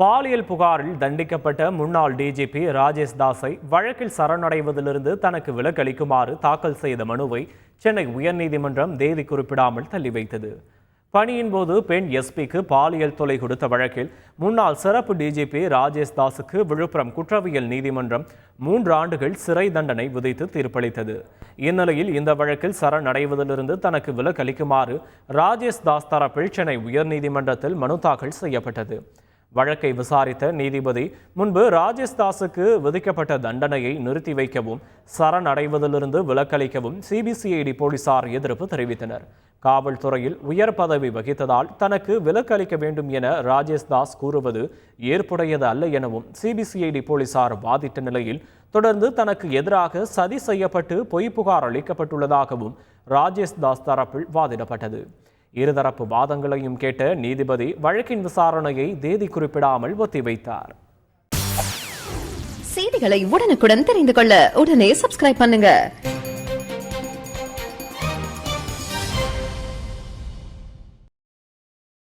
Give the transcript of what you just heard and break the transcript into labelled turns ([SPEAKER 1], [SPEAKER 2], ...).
[SPEAKER 1] பாலியல் புகாரில் தண்டிக்கப்பட்ட முன்னாள் டிஜிபி ராஜேஷ் தாஸை வழக்கில் சரணடைவதிலிருந்து தனக்கு விலக்களிக்குமாறு தாக்கல் செய்த மனுவை சென்னை உயர்நீதிமன்றம் தேதி குறிப்பிடாமல் தள்ளி வைத்தது. பணியின் போது பெண் எஸ்பிக்கு பாலியல் தொலை கொடுத்த வழக்கில் முன்னாள் சிறப்பு டிஜிபி ராஜேஷ் தாஸுக்கு விழுப்புரம் குற்றவியல் நீதிமன்றம் மூன்று ஆண்டுகள் சிறை தண்டனை விதித்து தீர்ப்பளித்தது. இந்நிலையில் இந்த வழக்கில் சரணடைவதிலிருந்து தனக்கு விலக்களிக்குமாறு ராஜேஷ் தாஸ் தரப்பில் சென்னை உயர்நீதிமன்றத்தில் மனு தாக்கல் செய்யப்பட்டது. வழக்கை விசாரித்த நீதிபதி முன்பு ராஜேஷ்தாஸுக்கு விதிக்கப்பட்ட தண்டனையை நிறுத்தி வைக்கவும் சரணடைவதிலிருந்து விலக்களிக்கவும் சிபிசிஐடி போலீசார் எதிர்ப்பு தெரிவித்தனர். காவல்துறையில் உயர் பதவி வகித்ததால் தனக்கு விலக்களிக்க வேண்டும் என ராஜேஷ் தாஸ் கூறுவது ஏற்புடையது அல்ல எனவும் சிபிசிஐடி போலீசார் வாதிட்ட நிலையில் தொடர்ந்து தனக்கு எதிராக சதி செய்யப்பட்டு பொய் புகார் அளிக்கப்பட்டுள்ளதாகவும் ராஜேஷ் தாஸ் தரப்பில் வாதிடப்பட்டது. இருதரப்பு வாதங்களையும் கேட்ட நீதிபதி வழக்கின் விசாரணையை தேதி குறிப்பிடாமல் ஒத்திவைத்தார்.
[SPEAKER 2] செய்திகளை உடனுக்குடன் தெரிந்து கொள்ள உடனே சப்ஸ்கிரைப் பண்ணுங்க.